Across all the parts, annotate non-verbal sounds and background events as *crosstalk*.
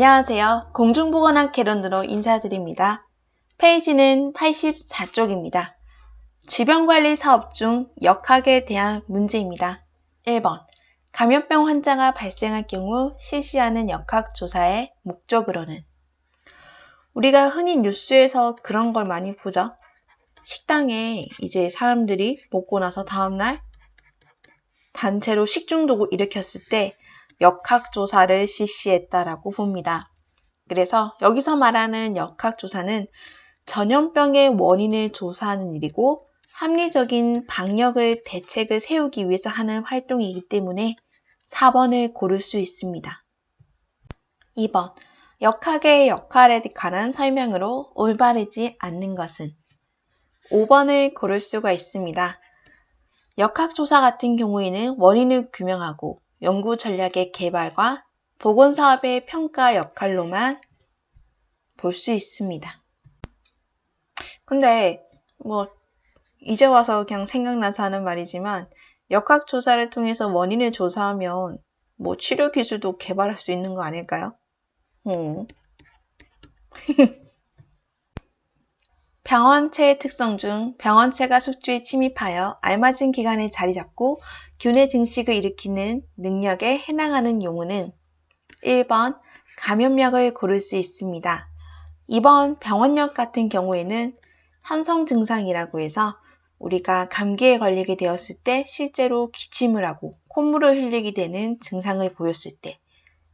안녕하세요. 공중보건학 개론으로 인사드립니다. 페이지는 84쪽입니다. 질병관리 사업 중 역학에 대한 문제입니다. 1번. 감염병 환자가 발생할 경우 실시하는 역학조사의 목적으로는 우리가 흔히 뉴스에서 그런 걸 많이 보죠. 식당에 이제 사람들이 먹고 나서 다음날 단체로 식중독을 일으켰을 때 역학조사를 실시했다라고 봅니다. 그래서 여기서 말하는 역학조사는 전염병의 원인을 조사하는 일이고 합리적인 방역을 대책을 세우기 위해서 하는 활동이기 때문에 4번을 고를 수 있습니다. 2번. 역학의 역할에 관한 설명으로 올바르지 않는 것은 5번을 고를 수가 있습니다. 역학조사 같은 경우에는 원인을 규명하고 연구 전략의 개발과 보건 사업의 평가 역할로만 볼 수 있습니다. 근데 뭐 이제 와서 그냥 생각나서 하는 말이지만 역학조사를 통해서 원인을 조사하면 뭐 치료 기술도 개발할 수 있는 거 아닐까요? 음. *laughs* 병원체의 특성 중 병원체가 숙주에 침입하여 알맞은 기간에 자리 잡고 균의 증식을 일으키는 능력에 해당하는 용어는 1번 감염력을 고를 수 있습니다. 2번 병원력 같은 경우에는 한성 증상이라고 해서 우리가 감기에 걸리게 되었을 때 실제로 기침을 하고 콧물을 흘리게 되는 증상을 보였을 때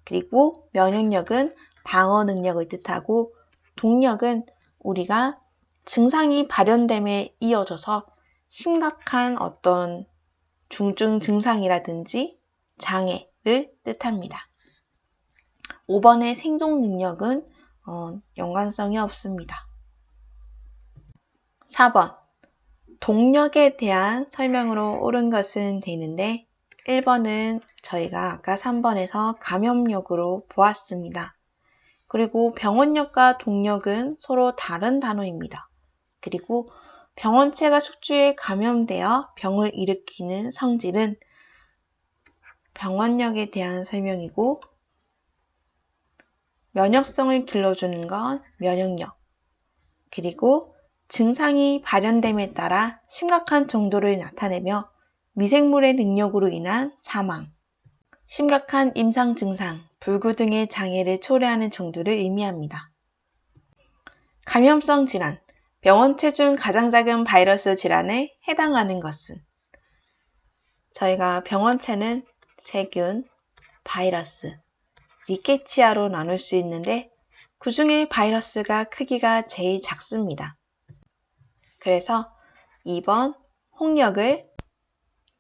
그리고 면역력은 방어 능력을 뜻하고 동력은 우리가 증상이 발현됨에 이어져서 심각한 어떤 중증 증상이라든지 장애를 뜻합니다. 5번의 생존 능력은 어, 연관성이 없습니다. 4번 동력에 대한 설명으로 옳은 것은 되는데 1번은 저희가 아까 3번에서 감염력으로 보았습니다. 그리고 병원력과 동력은 서로 다른 단어입니다. 그리고 병원체가 숙주에 감염되어 병을 일으키는 성질은 병원력에 대한 설명이고 면역성을 길러주는 건 면역력 그리고 증상이 발현됨에 따라 심각한 정도를 나타내며 미생물의 능력으로 인한 사망, 심각한 임상 증상, 불구 등의 장애를 초래하는 정도를 의미합니다. 감염성 질환, 병원체 중 가장 작은 바이러스 질환에 해당하는 것은 저희가 병원체는 세균, 바이러스, 리케치아로 나눌 수 있는데 그 중에 바이러스가 크기가 제일 작습니다. 그래서 2번 홍역을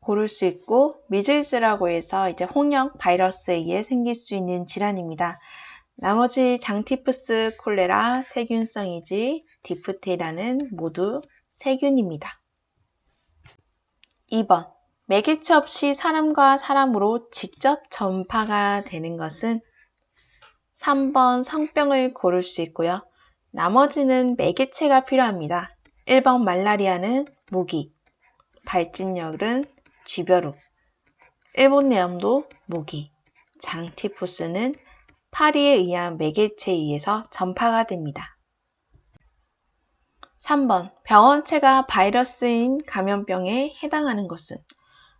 고를 수 있고 미즐스라고 해서 이제 홍역 바이러스에 의해 생길 수 있는 질환입니다. 나머지 장티푸스, 콜레라, 세균성이지, 디프테라는 모두 세균입니다. 2번. 매개체 없이 사람과 사람으로 직접 전파가 되는 것은 3번 성병을 고를 수 있고요. 나머지는 매개체가 필요합니다. 1번 말라리아는 모기, 발진열은 쥐벼룩, 일본 내염도 모기, 장티푸스는 파리에 의한 매개체에 의해서 전파가 됩니다. 3번. 병원체가 바이러스인 감염병에 해당하는 것은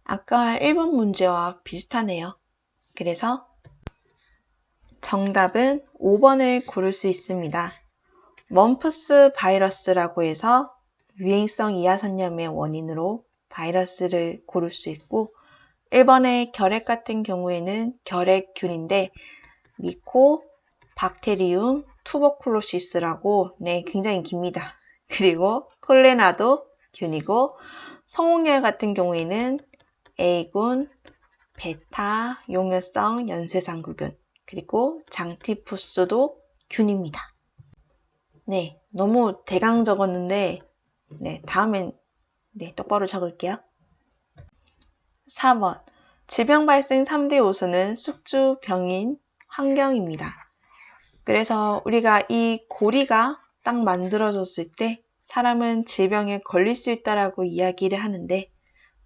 아까 1번 문제와 비슷하네요. 그래서 정답은 5번을 고를 수 있습니다. 멈프스 바이러스라고 해서 유행성 이하선염의 원인으로 바이러스를 고를 수 있고 1번의 결핵 같은 경우에는 결핵균인데 미코 박테리움 투버클로시스라고 네 굉장히 깁니다. *laughs* 그리고 콜레나도 균이고 성홍열 같은 경우에는 A군, 베타, 용혈성 연쇄상구균 그리고 장티푸스도 균입니다. 네, 너무 대강 적었는데 네, 다음엔 네, 똑바로 적을게요. 4번 질병 발생 3대 요소는 숙주, 병인, 환경입니다. 그래서 우리가 이 고리가 딱 만들어졌을 때 사람은 질병에 걸릴 수 있다라고 이야기를 하는데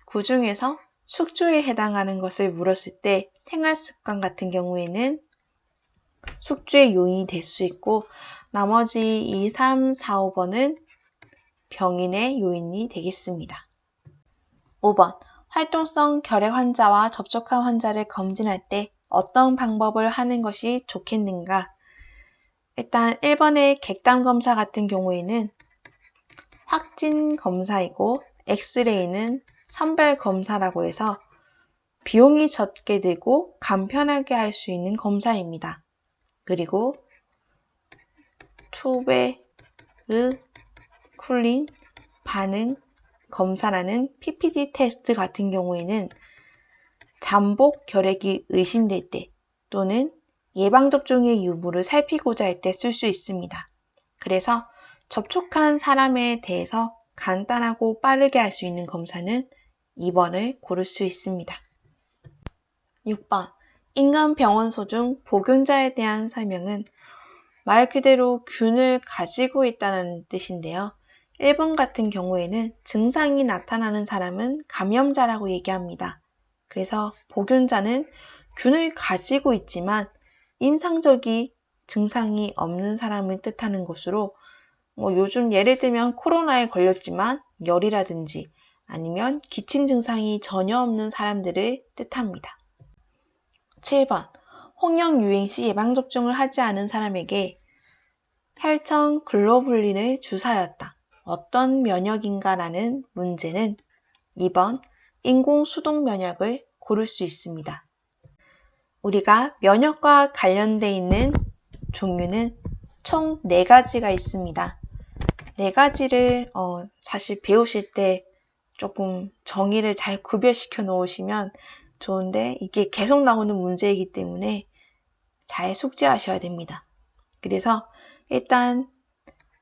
그 중에서 숙주에 해당하는 것을 물었을 때 생활 습관 같은 경우에는 숙주의 요인이 될 수 있고 나머지 2, 3, 4, 5번은 병인의 요인이 되겠습니다. 5번 활동성 결핵 환자와 접촉한 환자를 검진할 때 어떤 방법을 하는 것이 좋겠는가? 일단 1번의 객담 검사 같은 경우에는 확진 검사이고 엑스레이는 선별 검사라고 해서 비용이 적게 들고 간편하게 할 수 있는 검사입니다. 그리고 투베르 쿨린 반응 검사라는 PPD 테스트 같은 경우에는 잠복 결핵이 의심될 때 또는 예방접종의 유무를 살피고자 할 때 쓸 수 있습니다. 그래서 접촉한 사람에 대해서 간단하고 빠르게 할 수 있는 검사는 2번을 고를 수 있습니다. 6번 인간 병원소 중 보균자에 대한 설명은 말 그대로 균을 가지고 있다는 뜻인데요. 1번 같은 경우에는 증상이 나타나는 사람은 감염자라고 얘기합니다. 그래서 보균자는 균을 가지고 있지만 임상적인 증상이 없는 사람을 뜻하는 것으로 뭐 요즘 예를 들면 코로나에 걸렸지만 열이라든지 아니면 기침 증상이 전혀 없는 사람들을 뜻합니다. 7번 홍역 유행 시 예방접종을 하지 않은 사람에게 혈청 글로불린을 주사하였다. 어떤 면역인가 라는 문제는 2번 인공 수동 면역을 고를 수 있습니다. 우리가 면역과 관련되어 있는 종류는 총 4가지가 있습니다. 4가지를 어, 사실 배우실 때 조금 정의를 잘 구별시켜 놓으시면 좋은데 이게 계속 나오는 문제이기 때문에 잘 숙지하셔야 됩니다. 그래서 일단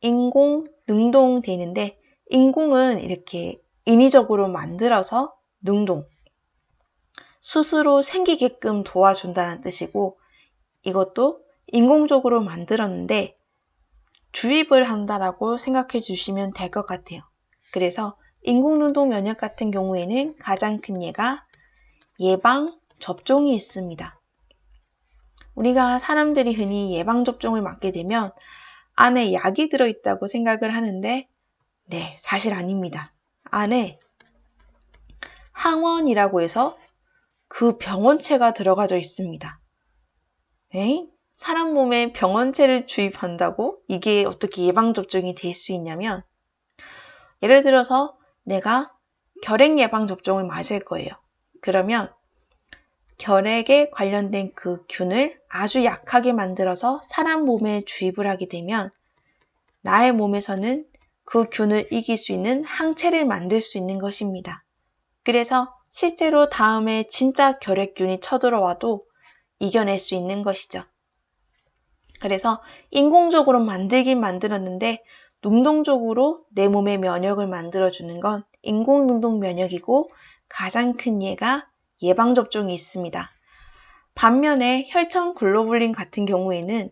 인공 능동 되는데 인공은 이렇게 인위적으로 만들어서 능동 스스로 생기게끔 도와준다는 뜻이고 이것도 인공적으로 만들었는데 주입을 한다라고 생각해 주시면 될 것 같아요. 그래서 인공능동 면역 같은 경우에는 가장 큰 예가 예방 접종이 있습니다. 우리가 사람들이 흔히 예방 접종을 맞게 되면 안에 약이 들어있다고 생각을 하는데 네, 사실 아닙니다. 안에 항원이라고 해서 그 병원체가 들어가져 있습니다. 에이? 사람 몸에 병원체를 주입한다고 이게 어떻게 예방접종이 될 수 있냐면 예를 들어서 내가 결핵 예방접종을 맞을 거예요. 그러면 결핵에 관련된 그 균을 아주 약하게 만들어서 사람 몸에 주입을 하게 되면 나의 몸에서는 그 균을 이길 수 있는 항체를 만들 수 있는 것입니다. 그래서 실제로 다음에 진짜 결핵균이 쳐들어와도 이겨낼 수 있는 것이죠. 그래서 인공적으로 만들긴 만들었는데 능동적으로 내 몸의 면역을 만들어주는 건 인공능동 면역이고 가장 큰 예가 예방접종이 있습니다. 반면에 혈청 글로불린 같은 경우에는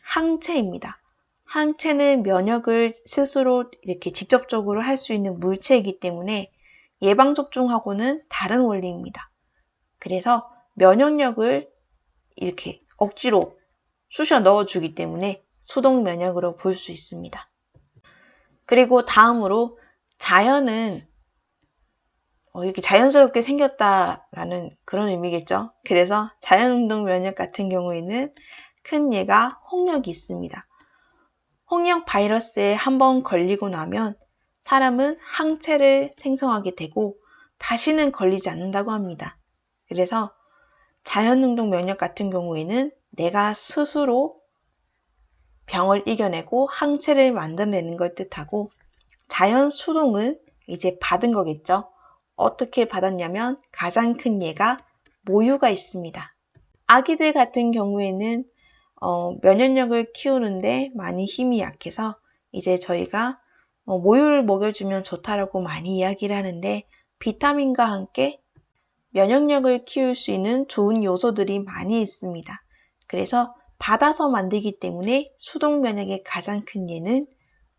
항체입니다. 항체는 면역을 스스로 이렇게 직접적으로 할 수 있는 물체이기 때문에 예방접종하고는 다른 원리입니다. 그래서 면역력을 이렇게 억지로 쑤셔 넣어주기 때문에 수동 면역으로 볼 수 있습니다. 그리고 다음으로 자연은 어, 이렇게 자연스럽게 생겼다라는 그런 의미겠죠. 그래서 자연운동 면역 같은 경우에는 큰 예가 홍역이 있습니다. 홍역 바이러스에 한번 걸리고 나면 사람은 항체를 생성하게 되고 다시는 걸리지 않는다고 합니다. 그래서 자연운동 면역 같은 경우에는 내가 스스로 병을 이겨내고 항체를 만들어내는 걸 뜻하고 자연 수동을 이제 받은 거겠죠. 어떻게 받았냐면 가장 큰 예가 모유가 있습니다. 아기들 같은 경우에는 어, 면역력을 키우는데 많이 힘이 약해서 이제 저희가 어, 모유를 먹여주면 좋다라고 많이 이야기를 하는데 비타민과 함께 면역력을 키울 수 있는 좋은 요소들이 많이 있습니다. 그래서 받아서 만들기 때문에 수동 면역의 가장 큰 예는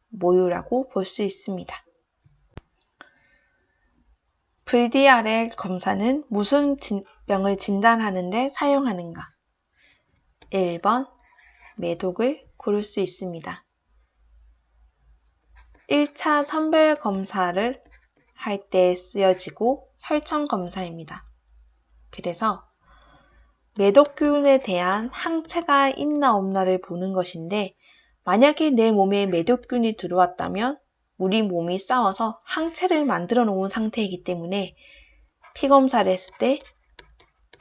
모유라고 볼 수 있습니다. VDRL 검사는 무슨 병을 진단하는데 사용하는가? 1번 매독을 고를 수 있습니다. 1차 선별 검사를 할 때 쓰여지고 혈청 검사입니다. 그래서 매독균에 대한 항체가 있나 없나를 보는 것인데 만약에 내 몸에 매독균이 들어왔다면 우리 몸이 싸워서 항체를 만들어 놓은 상태이기 때문에 피 검사를 했을 때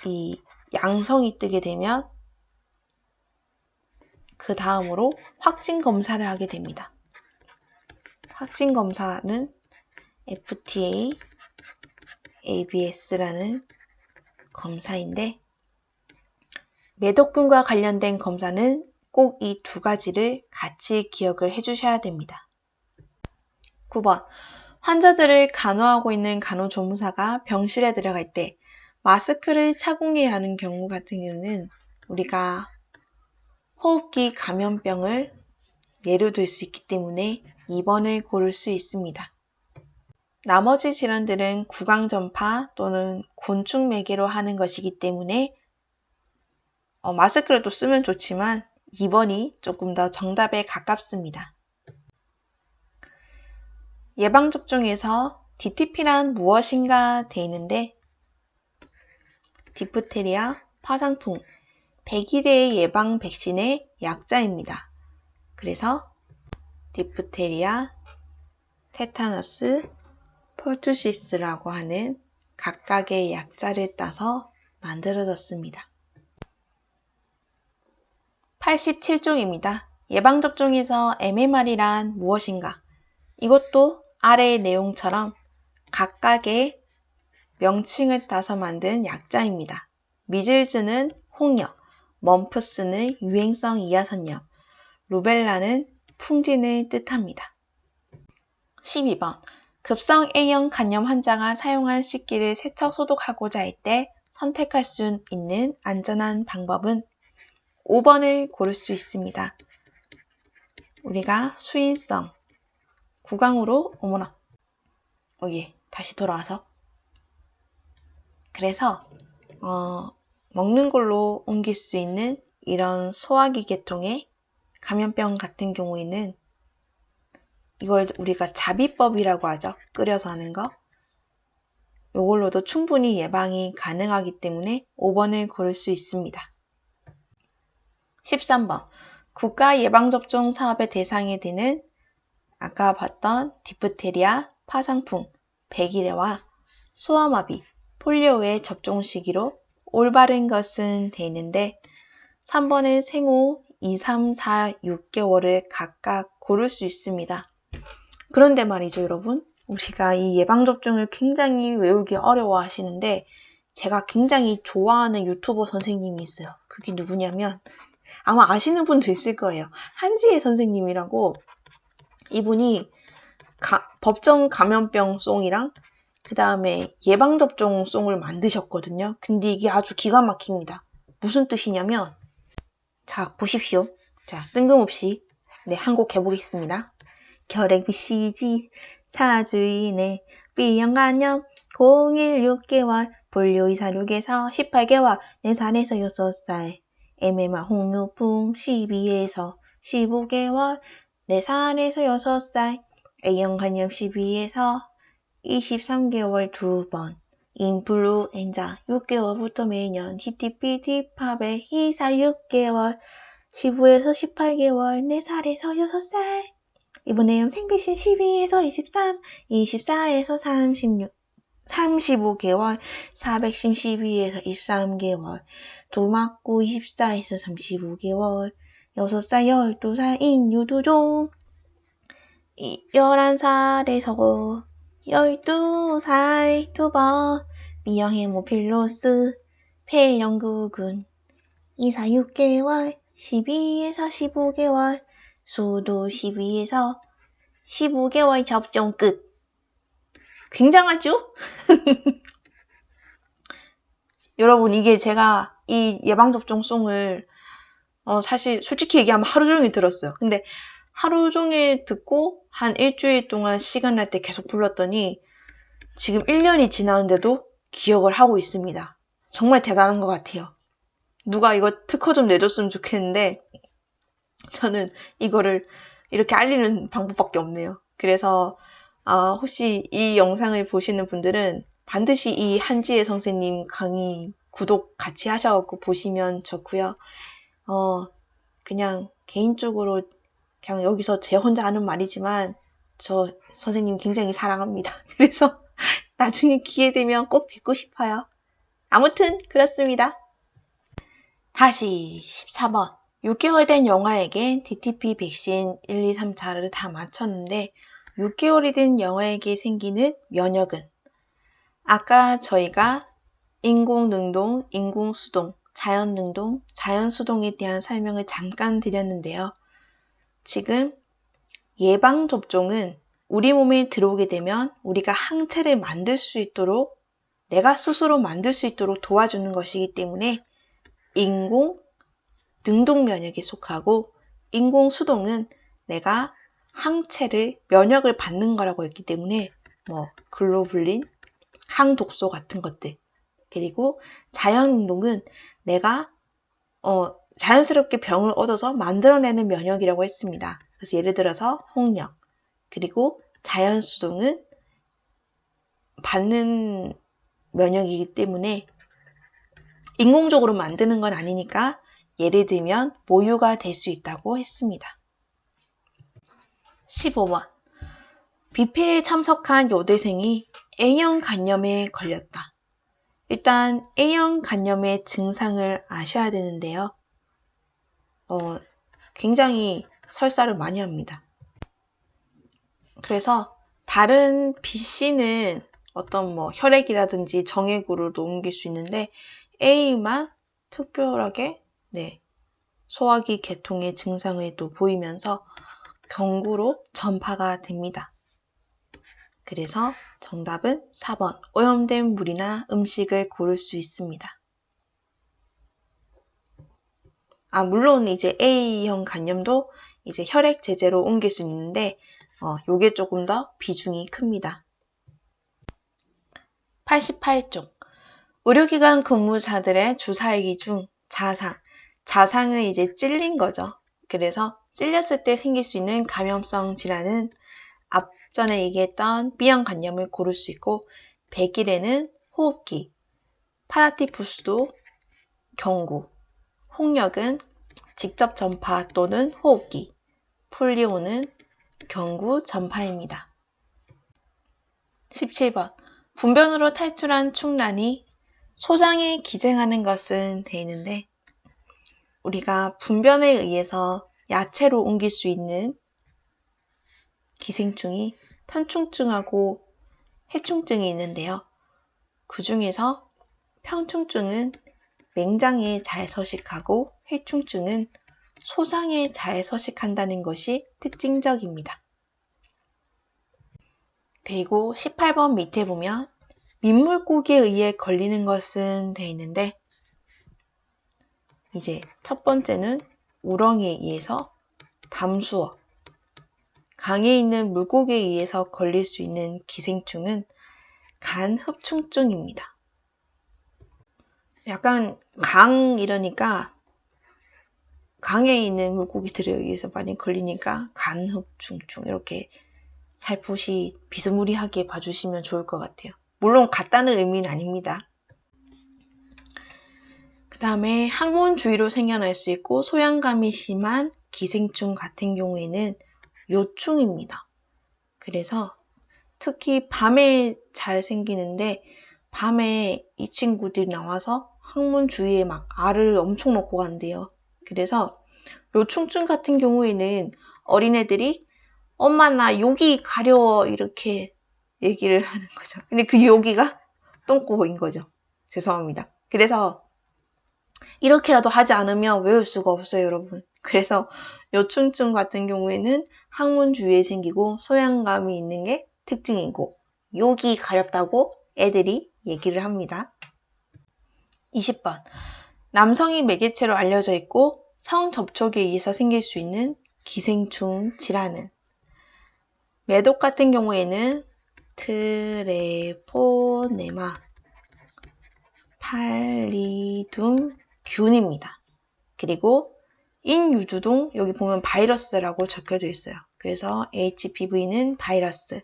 이 양성이 뜨게 되면 그 다음으로 확진 검사를 하게 됩니다. 확진 검사는 FTA, ABS라는 검사인데 매독균과 관련된 검사는 꼭 이 두 가지를 같이 기억을 해주셔야 됩니다. 9번 환자들을 간호하고 있는 간호조무사가 병실에 들어갈 때 마스크를 착용해야 하는 경우 같은 경우는 우리가 호흡기 감염병을 예로 들 수 있기 때문에 2번을 고를 수 있습니다. 나머지 질환들은 구강전파 또는 곤충 매개로 하는 것이기 때문에 어, 마스크를 또 쓰면 좋지만 2번이 조금 더 정답에 가깝습니다. 예방접종에서 DTP란 무엇인가 돼 있는데 디프테리아, 파상풍, 100일의 예방 백신의 약자입니다. 그래서 디프테리아, 테타너스, 폴투시스라고 하는 각각의 약자를 따서 만들어졌습니다. 87종입니다. 예방접종에서 MMR이란 무엇인가? 이것도 아래의 내용처럼 각각의 명칭을 따서 만든 약자입니다. 미즐즈는 홍역, 멈프스는 유행성 이하선염, 루벨라는 풍진을 뜻합니다. 12번 급성 A형 간염 환자가 사용한 씻기를 세척 소독하고자 할 때 선택할 수 있는 안전한 방법은 5번을 고를 수 있습니다. 우리가 수인성, 구강으로, 어머나, 오예, 다시 돌아와서. 그래서, 어, 먹는 걸로 옮길 수 있는 이런 소화기 계통의 감염병 같은 경우에는 이걸 우리가 자비법이라고 하죠. 끓여서 하는 거. 이걸로도 충분히 예방이 가능하기 때문에 5번을 고를 수 있습니다. 13번. 국가 예방접종 사업의 대상이 되는 아까 봤던 디프테리아, 파상풍, 백일해와 수화마비, 폴리오의 접종 시기로 올바른 것은 되는데 3번은 생후 2, 3, 4, 6개월을 각각 고를 수 있습니다. 그런데 말이죠, 여러분. 우리가 이 예방접종을 굉장히 외우기 어려워 하시는데 제가 굉장히 좋아하는 유튜버 선생님이 있어요. 그게 누구냐면 아마 아시는 분도 있을 거예요. 한지혜 선생님이라고 이분이 가, 법정 감염병 송이랑 그 다음에 예방접종 송을 만드셨거든요. 근데 이게 아주 기가 막힙니다. 무슨 뜻이냐면 자 보십시오. 자 뜬금없이 네 한 곡 해보겠습니다. 결핵 BCG 사주인의 B형 간염 0일 6개월 볼리오 2사 6에서 18개월 4살에서 6살 MMR 홍유풍 12에서 15개월 4살에서 6살 A형 간염 12에서 23개월 2번 인플루엔자 6개월부터 매년 DTP, D팝에 2사 6개월 15에서 18개월 4살에서 6살. 이번에 생배신 12에서 23, 24에서 36, 35개월, 400심 12에서 23개월, 두 맞고 24에서 35개월, 6살, 12살인 유두종, 11살에서 12살 두 번, 미형해모필로스, 폐영구군, 2사 6개월, 12에서 15개월, 수도 12에서 15개월 접종 끝. 굉장하죠? *laughs* 여러분, 이게 제가 이 예방접종송을 어, 사실 솔직히 얘기하면 하루 종일 들었어요. 근데 하루 종일 듣고 한 일주일 동안 시간 날 때 계속 불렀더니 지금 1년이 지났는데도 기억을 하고 있습니다. 정말 대단한 것 같아요. 누가 이거 특허 좀 내줬으면 좋겠는데 저는 이거를 이렇게 알리는 방법밖에 없네요. 그래서 아, 혹시 이 영상을 보시는 분들은 반드시 이 한지혜 선생님 강의 구독 같이 하셔갖고 보시면 좋고요. 어, 그냥 개인적으로 그냥 여기서 제 혼자 하는 말이지만 저 선생님 굉장히 사랑합니다. *laughs* 그래서 나중에 기회 되면 꼭 뵙고 싶어요. 아무튼 그렇습니다. 다시 14번. 6개월 된 영아에게 DTP 백신 1, 2, 3차를 다 맞췄는데 6개월이 된 영아에게 생기는 면역은 아까 저희가 인공능동, 인공수동, 자연능동, 자연수동에 대한 설명을 잠깐 드렸는데요. 지금 예방접종은 우리 몸에 들어오게 되면 우리가 항체를 만들 수 있도록 내가 스스로 만들 수 있도록 도와주는 것이기 때문에 인공 능동 면역에 속하고 인공 수동은 내가 항체를 면역을 받는 거라고 했기 때문에 뭐 글로불린, 항독소 같은 것들 그리고 자연 운동은 내가 어, 자연스럽게 병을 얻어서 만들어내는 면역이라고 했습니다. 그래서 예를 들어서 홍역 그리고 자연수동은 받는 면역이기 때문에 인공적으로 만드는 건 아니니까 예를 들면 모유가 될 수 있다고 했습니다. 15번 뷔페에 참석한 여대생이 A형 간염에 걸렸다. 일단 A형 간염의 증상을 아셔야 되는데요. 어, 굉장히 설사를 많이 합니다. 그래서 다른 B씨는 어떤 뭐 혈액이라든지 정액으로도 옮길 수 있는데 A만 특별하게 네, 소화기 계통의 증상을 또 보이면서 경구로 전파가 됩니다. 그래서 정답은 4번 오염된 물이나 음식을 고를 수 있습니다. 아 물론 이제 A형 간염도 이제 혈액 제제로 옮길 수 있는데 어, 요게 조금 더 비중이 큽니다. 88쪽 의료기관 근무자들의 주사일기 중 자상 자상을 이제 찔린 거죠. 그래서 찔렸을 때 생길 수 있는 감염성 질환은 앞전에 얘기했던 B형 간염을 고를 수 있고 100일에는 호흡기, 파라티푸스도 경구, 홍역은 직접 전파 또는 호흡기, 폴리오는 경구 전파입니다. 17번 분변으로 탈출한 충란이 소장에 기생하는 것은 돼 있는데 우리가 분변에 의해서 야채로 옮길 수 있는 기생충이 편충증하고 해충증이 있는데요. 그 중에서 편충증은 맹장에 잘 서식하고 해충증은 소장에 잘 서식한다는 것이 특징적입니다. 그리고 18번 밑에 보면 민물고기에 의해 걸리는 것은 돼 있는데 이제 첫 번째는 우렁이에 의해서 담수어, 강에 있는 물고기에 의해서 걸릴 수 있는 기생충은 간흡충증입니다. 약간 강 이러니까 강에 있는 물고기들에 의해서 많이 걸리니까 간흡충증 이렇게 살포시 비스무리하게 봐주시면 좋을 것 같아요. 물론 같다는 의미는 아닙니다. 그 다음에 항문 주위로 생겨날 수 있고 소양감이 심한 기생충 같은 경우에는 요충입니다. 그래서 특히 밤에 잘 생기는데 밤에 이 친구들이 나와서 항문 주위에 막 알을 엄청 넣고 간대요. 그래서 요충증 같은 경우에는 어린애들이 엄마 나 여기 가려워 이렇게 얘기를 하는 거죠. 근데 그 여기가 *laughs* 똥꼬인 거죠. 죄송합니다. 그래서 이렇게라도 하지 않으면 외울 수가 없어요, 여러분. 그래서 요충증 같은 경우에는 항문 주위에 생기고 소양감이 있는 게 특징이고 욕이 가렵다고 애들이 얘기를 합니다. 20번. 남성이 매개체로 알려져 있고 성 접촉에 의해서 생길 수 있는 기생충 질환은 매독 같은 경우에는 트레포네마 팔리둠 균입니다. 그리고 인유두동 여기 보면 바이러스라고 적혀져 있어요. 그래서 HPV는 바이러스.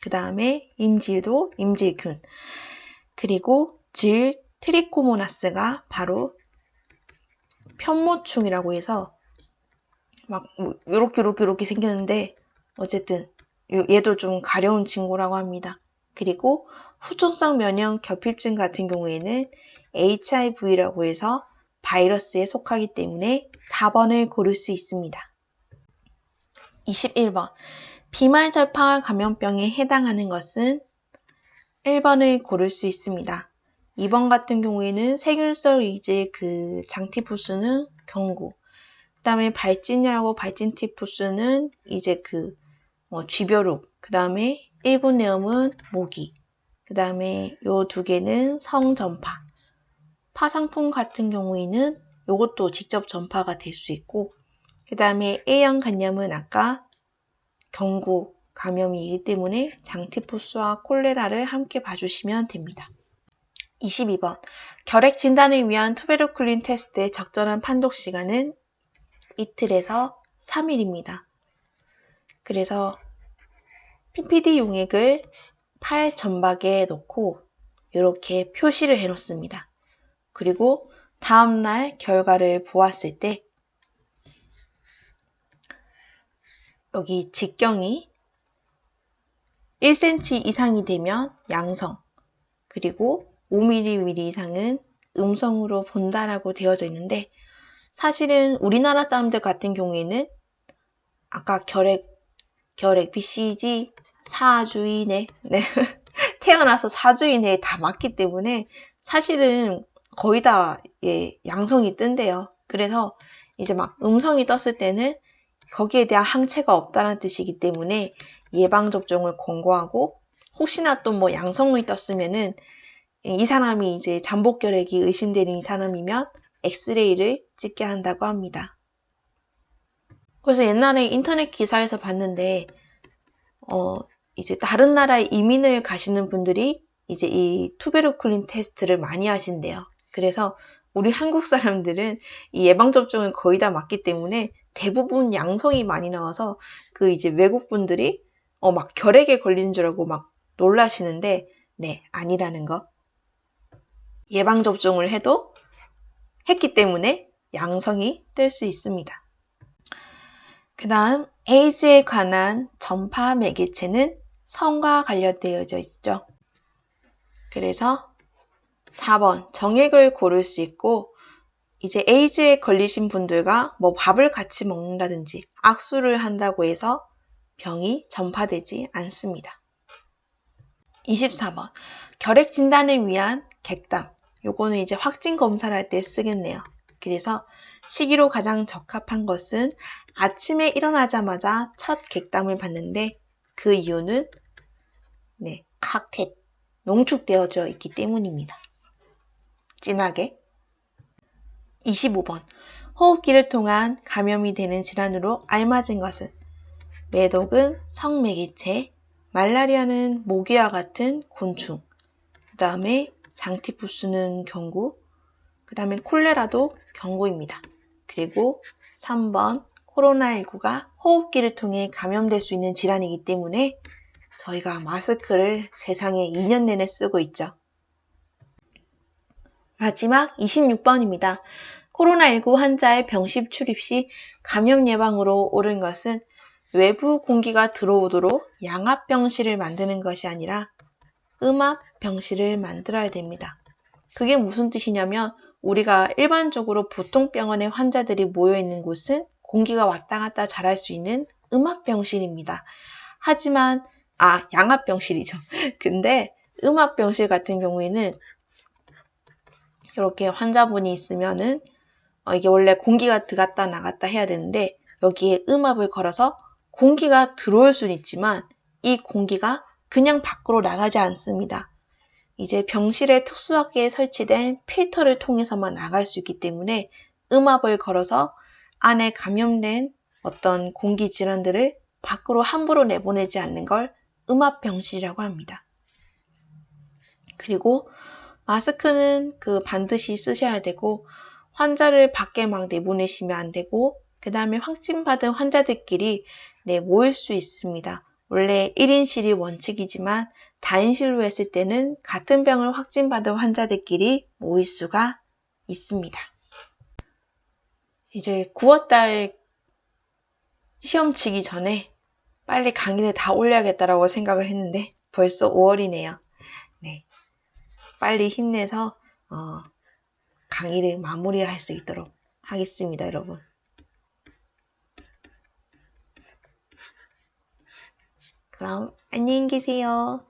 그 다음에 임질도 임질균. 그리고 질 트리코모나스가 바로 편모충이라고 해서 막 이렇게 이렇게 이렇게 생겼는데 어쨌든 얘도 좀 가려운 친구라고 합니다. 그리고 후천성 면역 결핍증 같은 경우에는 HIV라고 해서 바이러스에 속하기 때문에 4번을 고를 수 있습니다. 21번 비말절파 감염병에 해당하는 것은 1번을 고를 수 있습니다. 2번 같은 경우에는 세균성 이제 그 장티푸스는 경구, 그 다음에 발진이라고 발진티푸스는 이제 그 어, 쥐벼룩, 그 다음에 일본네음은 모기, 그 다음에 요 두 개는 성전파. 파상풍 같은 경우에는 요것도 직접 전파가 될 수 있고, 그 다음에 A형 간염은 아까 경구 감염이기 때문에 장티푸스와 콜레라를 함께 봐주시면 됩니다. 22번 결핵 진단을 위한 투베르클린 테스트의 적절한 판독 시간은 이틀에서 3일입니다. 그래서 PPD 용액을 팔 점박에 넣고 이렇게 표시를 해 놓습니다. 그리고 다음날 결과를 보았을 때 여기 직경이 1cm 이상이 되면 양성, 그리고 5mm 이상은 음성으로 본다라고 되어져 있는데 사실은 우리나라 사람들 같은 경우에는 아까 결핵, 결핵 BCG 사주 이내 네. *laughs* 태어나서 사주 이내에 다 맞기 때문에 사실은 거의 다 예, 양성이 뜬대요. 그래서 이제 막 음성이 떴을 때는 거기에 대한 항체가 없다는 뜻이기 때문에 예방접종을 권고하고 혹시나 또 뭐 양성이 떴으면은 이 사람이 이제 잠복결핵이 의심되는 이 사람이면 엑스레이를 찍게 한다고 합니다. 그래서 옛날에 인터넷 기사에서 봤는데, 어, 이제 다른 나라에 이민을 가시는 분들이 이제 이 투베르클린 테스트를 많이 하신대요. 그래서 우리 *laughs* 한국 사람들은 이 예방접종을 거의 다 맞기 때문에 대부분 양성이 많이 나와서 그 이제 외국 분들이 어, 막 결핵에 걸린 줄 알고 막 놀라시는데, 네, 아니라는 거. 예방접종을 해도 했기 때문에 양성이 될수 있습니다. 그 다음 에이즈에 관한 전파 매개체는 성과 관련되어져 있죠. 그래서 4번 정액을 고를 수 있고 이제 에이즈에 걸리신 분들과 뭐 밥을 같이 먹는다든지 악수를 한다고 해서 병이 전파되지 않습니다. 24번 결핵 진단을 위한 객담 요거는 이제 확진 검사를 할 때 쓰겠네요. 그래서 시기로 가장 적합한 것은 아침에 일어나자마자 첫 객담을 받는데 그 이유는 네, 카켓, 농축되어져 있기 때문입니다. 진하게 25번 호흡기를 통한 감염이 되는 질환으로 알맞은 것은 매독은 성매개체, 말라리아는 모기와 같은 곤충, 그 다음에 장티푸스는 경구, 그 다음에 콜레라도 경구입니다. 그리고 3번 코로나19가 호흡기를 통해 감염될 수 있는 질환이기 때문에 저희가 마스크를 세상에 2년 내내 쓰고 있죠. 마지막 26번입니다. 코로나19 환자의 병실 출입 시 감염 예방으로 옳은 것은 외부 공기가 들어오도록 양압병실을 만드는 것이 아니라 음압 병실을 만들어야 됩니다. 그게 무슨 뜻이냐면 우리가 일반적으로 보통 병원의 환자들이 모여 있는 곳은 공기가 왔다 갔다 잘할 수 있는 음압 병실입니다. 하지만 아 양압 병실이죠. *laughs* 근데 음압 병실 같은 경우에는 이렇게 환자분이 있으면은 어, 이게 원래 공기가 들어갔다 나갔다 해야 되는데 여기에 음압을 걸어서 공기가 들어올 수는 있지만 이 공기가 그냥 밖으로 나가지 않습니다. 이제 병실에 특수하게 설치된 필터를 통해서만 나갈 수 있기 때문에 음압을 걸어서 안에 감염된 어떤 공기 질환들을 밖으로 함부로 내보내지 않는 걸 음압 병실이라고 합니다. 그리고 마스크는 그 반드시 쓰셔야 되고 환자를 밖에 막 내보내시면 안 되고 그 다음에 확진받은 환자들끼리 네, 모일 수 있습니다. 원래 1인실이 원칙이지만 다인실로 했을 때는 같은 병을 확진받은 환자들끼리 모일 수가 있습니다. 이제 9월달 시험 치기 전에 빨리 강의를 다 올려야겠다라고 생각을 했는데 벌써 5월이네요. 네. 빨리 힘내서 어, 강의를 마무리할 수 있도록 하겠습니다, 여러분. 그럼 안녕히 계세요.